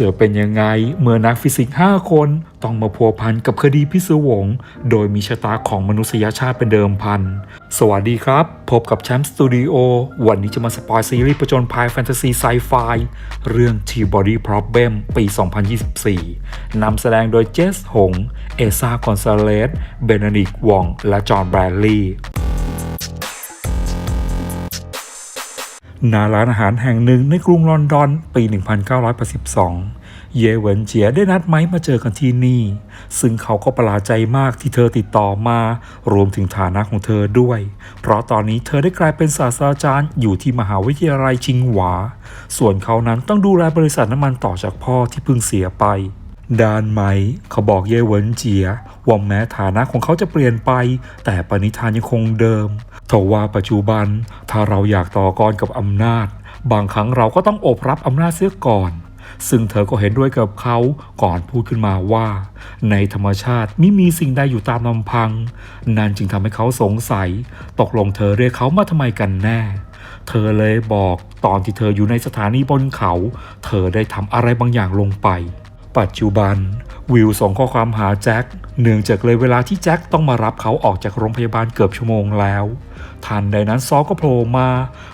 เจอเป็นยังไงเมื่อนักฟิสิกส์ 5 คนต้องมาพัวพันกับคดีพิศวง โดยมีชะตาของมนุษยชาติเป็นเดิมพัน สวัสดีครับ พบกับแชมป์สตูดิโอวันนี้จะมาสปอยซีรีส์ประจนภัยแฟนตาซีไซไฟเรื่อง T-Body Problem ปี 2024 นำแสดงโดยเจสหง เอซาคอนซาเลส เบนดิกวอง และจอห์นแบรดลีย์ ณร้านอาหารแห่งหนึ่งในกรุงลอนดอนปี 1982 เยเวนเจียได้นัดไม้มาเจอกันที่นี่ ซึ่งเขาก็ประหลาดใจมากที่เธอติดต่อมา รวมถึงฐานะของเธอด้วย เพราะตอนนี้เธอได้กลายเป็นศาสตราจารย์อยู่ที่มหาวิทยาลัยชิงหวา ส่วนเขานั้นต้องดูแลบริษัทน้ำมันต่อจากพ่อที่เพิ่งเสียไป ด้านไหมเขาบอกเย่เหวินเจียว่าแม้ฐานะของเขาจะเปลี่ยนไป แต่ปณิธานยังคงเดิมทว่าปัจจุบันถ้าเราอยากต่อกรกับอำนาจ บางครั้งเราก็ต้องอบรับอำนาจเสียก่อน ซึ่งเธอก็เห็นด้วยกับเขาก่อนพูดขึ้นมาว่า ในธรรมชาติไม่มีสิ่งใดอยู่ตามลำพัง นั่นจึงทำให้เขาสงสัย ตกลงเธอเรียกเขามาทำไมกันแน่เธอเลยบอกตอนที่เธออยู่ในสถานีบนเขา เธอได้ทำอะไรบางอย่างลงไป ปัจจุบัน วิวส่งข้อความหาแจ็คเนื่องจากเลยเวลาที่แจ็คต้องมารับเขาออกจากโรงพยาบาลเกือบชั่วโมงแล้ว ทันใดนั้นซอก็โผล่มา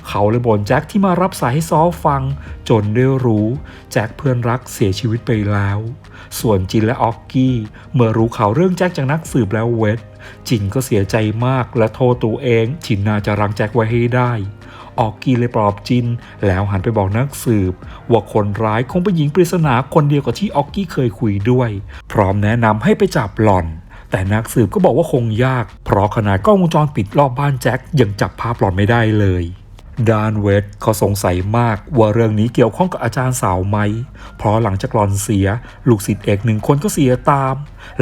เขาเลยบ่นแจ็คที่มารับสายให้ซอฟัง จนได้รู้แจ็คเพื่อนรักเสียชีวิตไปแล้ว ส่วนจินและออกกี้เมื่อรู้ข่าวเรื่องแจ็คจากนักสืบแล้วเวทจินก็เสียใจมากและโทษตัวเองที่น่าจะรังแจ็คไว้ให้ได้ ออกกี้เลยปลอบจิน แล้วหันไปบอกนักสืบ ว่าคนร้ายคงเป็นหญิงปริศนาคนเดียวกับที่ออกกี้เคยคุยด้วย พร้อมแนะนำให้ไปจับหล่อน แต่นักสืบก็บอกว่าคงยาก เพราะขนาดกล้องวงจรปิดรอบบ้านแจ็คยังจับภาพหล่อนไม่ได้เลยดานเวทเขาสงสัยมากว่าเรื่องนี้เกี่ยวข้องกับอาจารย์สาวไหม เพราะหลังจากหลอนเสีย ลูกศิษย์เอกหนึ่งคนก็เสียตาม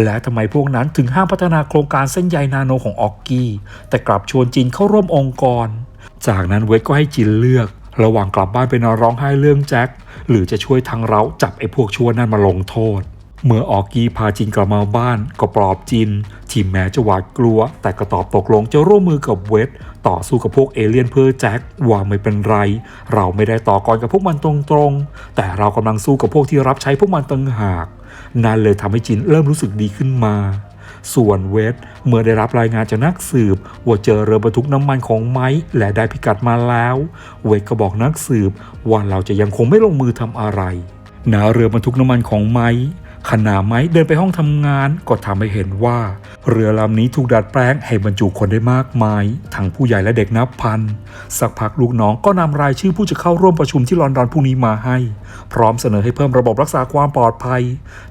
และทำไมพวกนั้นถึงห้ามพัฒนาโครงการเส้นใยนาโนของออกกี้ แต่กลับชวนจินเข้าร่วมองค์กร จากนั้นเวทก็ให้จินเลือก ระหว่างกลับบ้านไปนอนร้องไห้เรื่องแจ็คหรือจะช่วยทางเราจับไอ้พวกชั่วนั่นมาลงโทษ เมื่อออกกี้พาจินกลับมาบ้านก็ปลอบจินที่แม้จะหวาดกลัว แต่ก็ตอบตกลงจะร่วมมือกับเวทต่อสู้กับพวกเอเลี่ยนเพื่อแจ็คว่าไม่เป็นไร เราไม่ได้ต่อกรกับพวกมันตรงๆ แต่เรากำลังสู้กับพวกที่รับใช้พวกมันต่างหากนั่นเลยทำให้จินเริ่มรู้สึกดีขึ้นมา ส่วนเวทเมื่อได้รับรายงานจากนักสืบ ว่าเจอเรือบรรทุกน้ำมันของไม้และได้พิกัดมาแล้ว เวทก็บอกนักสืบว่าเราจะยังคงไม่ลงมือทำอะไรนาเรือบรรทุกน้ำมันของไม้ ขณะไม้เดินไปห้องทำงานก็ทำให้เห็นว่า เรือลำนี้ถูกดัดแปลงให้บรรจุคนได้มากมาย ทั้งผู้ใหญ่และเด็กนับพัน สักพักลูกน้องก็นำรายชื่อผู้จะเข้าร่วมประชุมที่ลอนดอนพรุ่งนี้มาให้ พร้อมเสนอให้เพิ่มระบบรักษาความปลอดภัย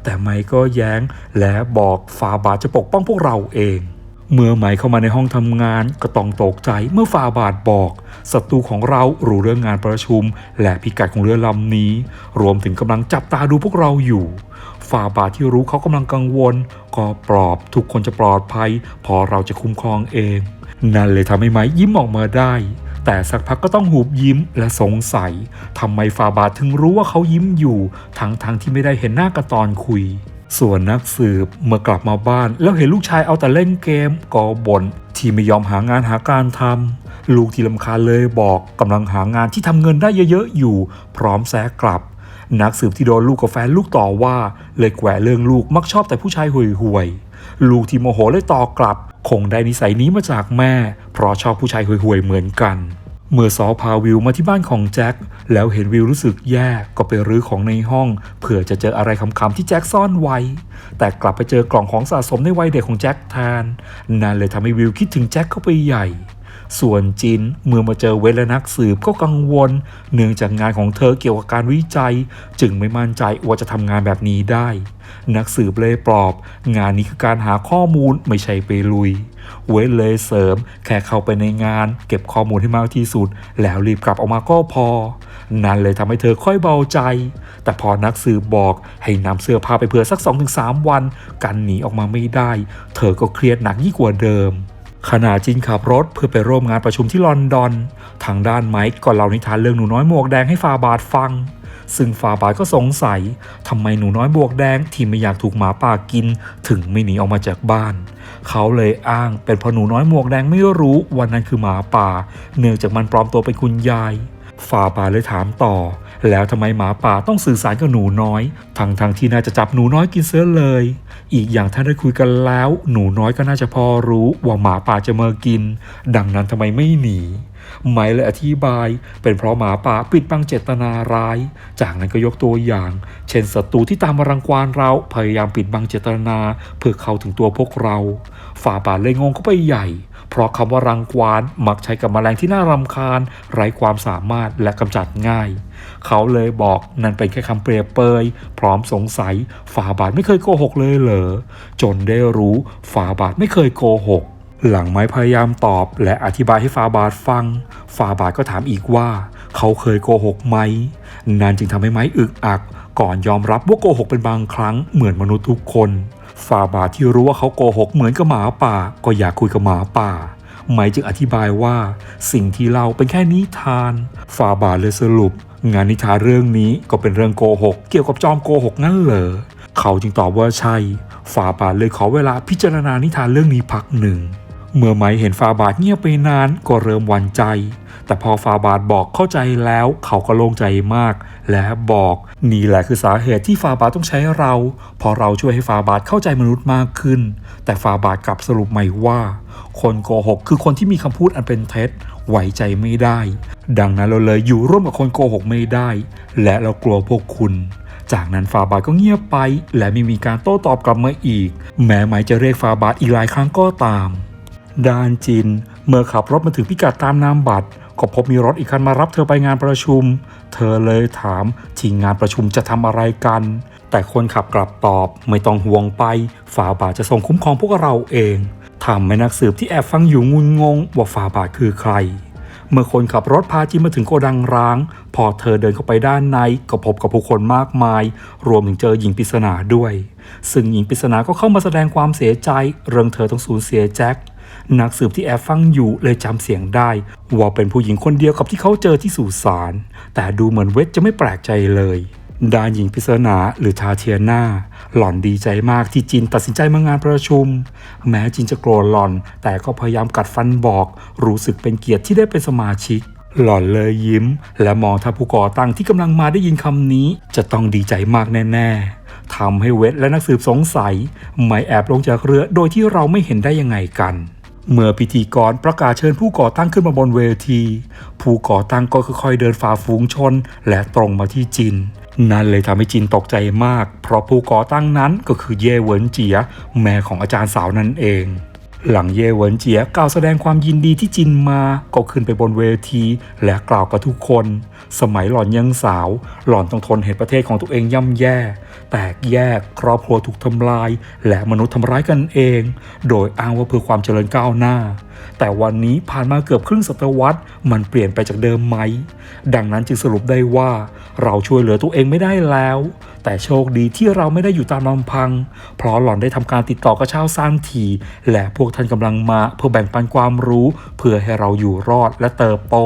แต่ไมก็แย้ง และบอกฟาบาทจะปกป้องพวกเราเองเมื่อไหมเข้ามาในห้องทำงานก็ต้องตกใจเมื่อฟาบาทบอกศัตรูของเรารู้เรื่องงานประชุม และพิกัดของเรือลำนี้ รวมถึงกำลังจับตาดูพวกเราอยู่ ฟาบาทที่รู้เขากำลังกังวล ก็ปลอบทุกคนจะปลอดภัย พอเราจะคุ้มครองเอง นั่นเลยทำให้ไม้ยิ้มออกมาได้ แต่สักพักก็ต้องหูบยิ้มและสงสัยทำไมฟาบาทถึงรู้ว่าเขายิ้มอยู่ ทั้งๆทที่ไม่ได้เห็นหน้ากันตอนคุย ส่วนนักสืบเมื่อกลับมาบ้าน แล้วเห็นลูกชายเอาแต่เล่นเกมก็บ่นที่ไม่ยอมหางานหาการทำลูกที่ลำคาเลยบอกกำลังหางานที่ทำเงินได้เยอะๆอยู่ พร้อมแซกกลับ นักสืบที่โดนลูกกับแฟนลูกต่อว่า เลยแกวเรื่องลูกมักชอบแต่ผู้ชายห่วยๆลูกที่โมโหเลยต่อกลับ คงได้นิสัยนี้มาจากแม่ เพราะชอบผู้ชายห่วยๆเหมือนกัน เมื่อซอพาวิวมาที่บ้านของแจ็คแล้วเห็นวิวรู้สึกแย่ก็ไปรื้อของในห้อง เผื่อจะเจออะไรคำๆที่แจ็คซ่อนไว้ แต่กลับไปเจอกล่องของสะสมในวัยเด็กของแจ็คแทนนั่นเลยทำให้วิวคิดถึงแจ็คเข้าไปใหญ่ ส่วนจินเมื่อมาเจอเวทและนักสืบก็กังวล เนื่องจากงานของเธอเกี่ยวกับการวิจัย จึงไม่มั่นใจว่าจะทำงานแบบนี้ได้ นักสืบเลยปลอบ งานนี้คือการหาข้อมูลไม่ใช่ไปลุย เวทเลยเสริม แค่เข้าไปในงาน เก็บข้อมูลให้มากที่สุด แล้วรีบกลับออกมาก็พอ นั่นเลยทำให้เธอค่อยเบาใจ แต่พอนักสืบบอกให้นำเสื้อผ้าไปเผื่อสัก 2-3 วัน กันหนีออกมาไม่ได้ เธอก็เครียดหนักยิ่งกว่าเดิม ขณะจินขับรถเพื่อไปร่วมงานประชุมที่ลอนดอน ทางด้านไมค์ก็เล่านิทานเรื่องหนูน้อยหมวกแดงให้ฟาบาทฟัง ซึ่งฟาบาทก็สงสัยทำไมหนูน้อยบวกแดงที่ไม่อยากถูกหมาป่ากิน ถึงไม่หนีออกมาจากบ้าน เขาเลยอ้างเป็นเพราะหนูน้อยหมวกแดงไม่รู้วันนั้นคือหมาป่า เนื่องจากมันปลอมตัวเป็นคุณยายฟาบาทเลยถามต่อ แล้วทำไมหมาป่าต้องสื่อสารกับหนูน้อย ทั้งทงๆที่น่าจะจับหนูน้อยกินเสือเลย อีกอย่างถ้าได้คุยกันแล้ว หนูน้อยก็น่าจะพอรู้ว่าหมาป่าจะมากิน ดังนั้นทำไมไม่หนีไหมเลยอธิบาย เป็นเพราะหมาป่าปิดบังเจตนาร้าย จากนั้นก็ยกตัวอย่าง เช่นศัตรูที่ตามมารังควานเราพยายามปิดบังเจตนา เพื่อเข้าถึงตัวพวกเรา ฝ่าบาทเลยงงเข้าไปใหญ่ เพราะคำว่ารังควานมักใช้กับแมลงที่น่ารำคาญไร้ความสามารถและกำจัดง่าย เขาเลยบอกนั่นเป็นแค่คำเปรียบเปย พร้อมสงสัยฝ่าบาทไม่เคยโกหกเลยเหรอ จนได้รู้ฝ่าบาทไม่เคยโกหก หลังไม้พยายามตอบและอธิบายให้ฟาบาทฟังฟาบาทก็ถามอีกว่า เขาเคยโกหกไหม นั่นจึงทำให้ไม้อึกอัก ก่อนยอมรับว่าโกหกเป็นบางครั้งเหมือนมนุษย์ทุกคนฟาบาทที่รู้ว่าเขาโกหกเหมือนกับหมาป่า ก็อยากคุยกับหมาป่า ไม้จึงอธิบายว่า สิ่งที่เล่าเป็นแค่นิทาน ฟาบาเลยสรุป งานนิทานเรื่องนี้ก็เป็นเรื่องโกหก เกี่ยวกับจอมโกหกนั่นเหรอเขาจึงตอบว่าใช่ ฟาบาเลยขอเวลาพิจารณานิทานเรื่องนี้พักหนึ่ง เมื่อไมเห็นฟาบาทเงียบไปนานก็เริ่มหวั่นใจ แต่พอฟาบาทบอกเข้าใจแล้วเขาก็โล่งใจมาก และบอกนี่แหละคือสาเหตุที่ฟาบาทต้องใช้เราเพราะเราช่วยให้ฟาบาทเข้าใจมนุษย์มากขึ้น แต่ฟาบาทกลับสรุปใหม่ว่า คนโกหก คือคนที่มีคำพูดอันเป็นเท็จไว้ใจไม่ได้ ดังนั้นเราเลยอยู่ร่วมกับคนโกหกไม่ได้ และเรากลัวพวกคุณ จากนั้นฟาบาทก็เงียบไป และไม่มีการโต้ตอบกลับมาอีก แม้ไม้จะเรียกฟาบาทอีกหลายครั้งก็ตาม ดานจิน เมื่อขับรถมาถึงพิกัดตามนามบัตรก็พบมีรถอีกคันมารับเธอไปงานประชุม เธอเลยถามที่งานประชุมจะทำอะไรกัน แต่คนขับกลับตอบไม่ต้องห่วงไป ฝาบาทจะส่งคุ้มครองพวกเราเอง ทำให้นักสืบที่แอบฟังอยู่งุนงงว่าฝาบาทคือใคร เมื่อคนขับรถพาจินมาถึงโกดังร้าง พอเธอเดินเข้าไปด้านในก็พบกับผู้คนมากมาย รวมถึงเจอหญิงปริศนาด้วย ซึ่งหญิงปริศนาก็เข้ามาแสดงความเสียใจ เรื่องเธอต้องสูญเสียแจ็คนักสืบที่แอบฟังอยู่เลยจำเสียงได้ ว่าเป็นผู้หญิงคนเดียวกับที่เขาเจอที่สุสานแต่ดูเหมือนเวทจะไม่แปลกใจเลย ดานหญิงปริศนาหรือทาเทียนาหล่อนดีใจมากที่จินตัดสินใจมางานประชุม แม้จินจะโกรธหล่อน แต่ก็พยายามกัดฟันบอก รู้สึกเป็นเกียรติที่ได้เป็นสมาชิก หล่อนเลยยิ้ม และมองถ้าผู้ก่อตั้งที่กำลังมาได้ยินคำนี้ จะต้องดีใจมากแน่ๆทำให้เวทและนักสืบสงสัย ไม่แอบลงจากเรือโดยที่เราไม่เห็นได้ยังไงกันเมื่อพิธีกรประกาศเชิญผู้ก่อตั้งขึ้นมาบนเวที ผู้ก่อตั้งก็ค่อยๆเดินฝ่าฝูงชน และตรงมาที่จิน นั่นเลยทำให้จินตกใจมาก เพราะผู้ก่อตั้งนั้นก็คือเย่เหวินเจีย แม่ของอาจารย์สาวนั่นเอง หลังเย่เหวินเจียกล่าวแสดงความยินดีที่จินมาก็ขึ้นไปบนเวที และกล่าวกับทุกคน สมัยหล่อนยังสาว หล่อนต้องทนเห็นประเทศของตัวเองย่ำแย่ แตกแยกครอบครัวถูกทำลาย และมนุษย์ทำร้ายกันเอง โดยอ้างว่าเพื่อความเจริญก้าวหน้า แต่วันนี้ผ่านมาเกือบครึ่งศตวรรษมันเปลี่ยนไปจากเดิมไหม ดังนั้นจึงสรุปได้ว่า เราช่วยเหลือตัวเองไม่ได้แล้วแต่โชคดีที่เราไม่ได้อยู่ตามลำพัง เพราะหล่อนได้ทำการติดต่อกับชาวซานที และพวกท่านกำลังมาเพื่อแบ่งปันความรู้ เพื่อให้เราอยู่รอดและเติบโต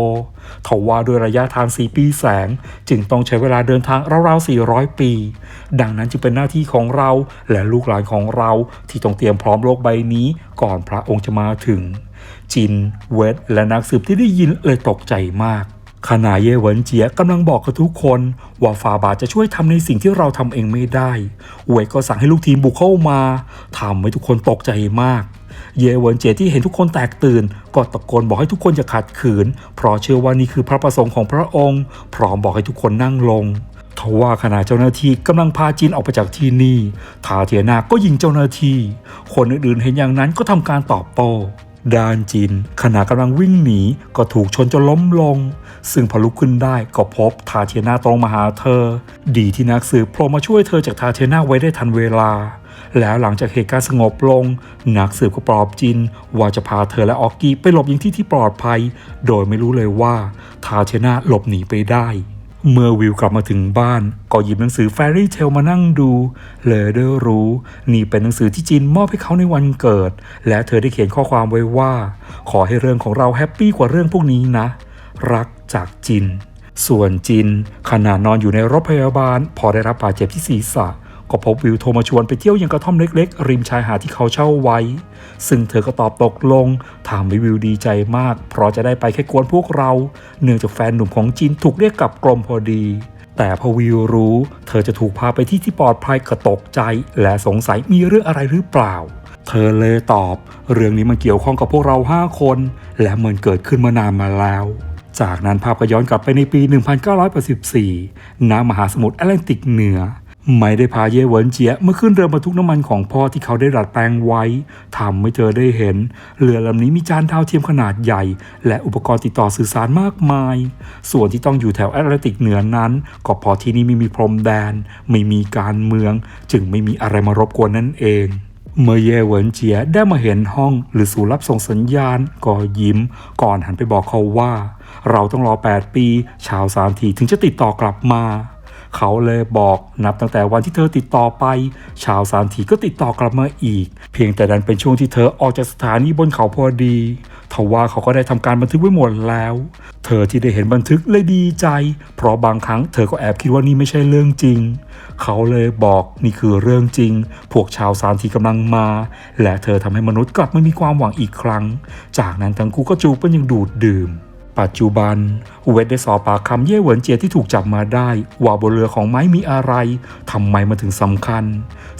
ทว่าด้วยระยะทาง4ปีแสง จึงต้องใช้เวลาเดินทางราวๆ 400 ปี ดังนั้นจึงเป็นหน้าที่ของเราและลูกหลานของเราที่ต้องเตรียมพร้อมโลกใบนี้ก่อนพระองค์จะมาถึง จิน เวทและนักสืบที่ได้ยินเลยตกใจมาก ขณะเย่เหวินเจียกำลังบอกกับทุกคน ว่าฟาบาจะช่วยทำในสิ่งที่เราทำเองไม่ได้เวทก็สั่งให้ลูกทีมบุกเข้ามาทำให้ทุกคนตกใจมาก เย่เหวินเจียที่เห็นทุกคนแตกตื่น ก็ตะโกนบอกให้ทุกคนอย่าขัดขืน เพราะเชื่อว่านี่คือพระประสงค์ของพระองค์ พร้อมบอกให้ทุกคนนั่งลงทว่าขณะเจ้าหน้าที่กำลังพาจินออกไปจากที่นี่ทาเทียนาก็ยิงเจ้าหน้าที่ คนอื่นๆเห็นอย่างนั้นก็ทำการตอบโต้ ด้านจิน ขณะกำลังวิ่งหนีก็ถูกชนจนล้มลง ซึ่งพอลุกขึ้นได้ก็พบทาเทียนาตรงมาหาเธอ ดีที่นักสืบโผล่มาช่วยเธอจากทาเทียนาไว้ได้ทันเวลา แล้วหลังจากเหตุการณ์สงบลง นักสืบก็ปลอบจิน ว่าจะพาเธอและออกกี้ไปหลบยังที่ที่ปลอดภัย โดยไม่รู้เลยว่าทาเทียนาหลบหนีไปได้ เมื่อวิวกลับมาถึงบ้าน ก็หยิบหนังสือแฟรี่เทลมานั่งดู เลยได้รู้ นี่เป็นหนังสือที่จินมอบให้เขาในวันเกิด และเธอได้เขียนข้อความไว้ว่า ขอให้เรื่องของเราแฮปปี้กว่าเรื่องพวกนี้นะ รักจากจิน ส่วนจินขณะนอนอยู่ในรถพยาบาล พอได้รับบาดเจ็บที่ศีรษะ ก็พบวิวโทรมาชวนไปเที่ยวยังกระท่อมเล็กๆ ริมชายหาดที่เขาเช่าไว้ ซึ่งเธอก็ตอบตกลง ถามให้วิวดีใจมาก เพราะจะได้ไปแค่กวนพวกเรา เนื่องจากแฟนหนุ่มของจินถูกเรียกกลับกรมพอดี แต่พอวิวรู้ เธอจะถูกพาไปที่ที่ปลอดภัยก็ตกใจ และสงสัยมีเรื่องอะไรหรือเปล่า เธอเลยตอบ เรื่องนี้มันเกี่ยวข้องกับพวกเราห้าคน และมันเกิดขึ้นมานานมาแล้วจากนั้นภาพก็ย้อนกลับไปในปี 1984น้ำมหาสมุทรแอตแลนติกเหนือ ไม่ได้พาเย่เหวินเจียเมาขึ้นเรือบรรทุกน้ำมันของพ่อที่เขาได้ดัดแปลงไว้ทำให้เธอได้เห็น เรือลำนี้มีจานดาวเทียมขนาดใหญ่ และอุปกรณ์ติดต่อสื่อสารมากมาย ส่วนที่ต้องอยู่แถวแอตแลนติกเหนือนั้น ก็พอที่นี่ไม่มีพรมแดน ไม่มีการเมือง จึงไม่มีอะไรมารบกวนนั่นเองเมื่อเย่เหวินเจียได้มาเห็นห้องหรือศูนย์รับส่งสัญญาณก็ยิ้ม ก่อนหันไปบอกเขาว่า เราต้องรอ 8 ปี ชาวสามทีถึงจะติดต่อกลับมา เขาเลยบอกนับตั้งแต่วันที่เธอติดต่อไป ชาวสามทีก็ติดต่อกลับมาอีก เพียงแต่นั้นเป็นช่วงที่เธอออกจากสถานีบนเขาพอดีทว่าเขาก็ได้ทำการบันทึกไว้หมดแล้ว เธอที่ได้เห็นบันทึกเลยดีใจ เพราะบางครั้งเธอก็แอบคิดว่านี่ไม่ใช่เรื่องจริง เขาเลยบอกนี่คือเรื่องจริง พวกชาวสามทีกำลังมา และเธอทำให้มนุษย์กลับไมามีความหวังอีกครั้ง จากนั้นทั้งคู่ก็จูบกันอย่างดูดดื่ม ปัจจุบันเวทได้สอบปากคำเย่เหวินเจียที่ถูกจับมาได้ ว่าบนเรือของไม้มีอะไรทำไมมันถึงสำคัญ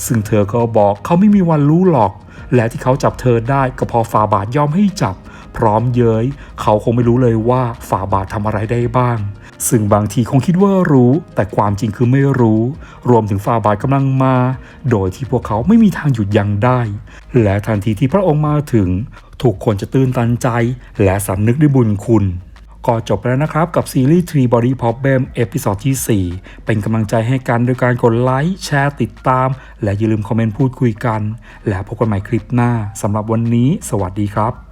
ซึ่งเธอก็บอกเขาไม่มีวันรู้หรอก และที่เขาจับเธอได้ก็เพอฝ่าบาทยอมให้จับ พร้อมเย้ย เขาคงไม่รู้เลยว่าฝ่าบาททำอะไรได้บ้าง ซึ่งบางทีคงคิดว่ารู้ แต่ความจริงคือไม่รู้ รวมถึงฝ่าบาทกำลังมา โดยที่พวกเขาไม่มีทางหยุดยั้งได้ และทันทีที่พระองค์มาถึงทุกคนจะตื่นตันใจและสำนึกด้วยบุญคุณ ก็จบแล้วนะครับกับซีรีส์ Tree Body Problem เอพิซอดที่ 4 เป็นกำลังใจให้กันโดยการกดไลค์ แชร์ติดตาม และอย่าลืมคอมเมนต์พูดคุยกัน และพบกันใหม่คลิปหน้าสำหรับวันนี้ สวัสดีครับ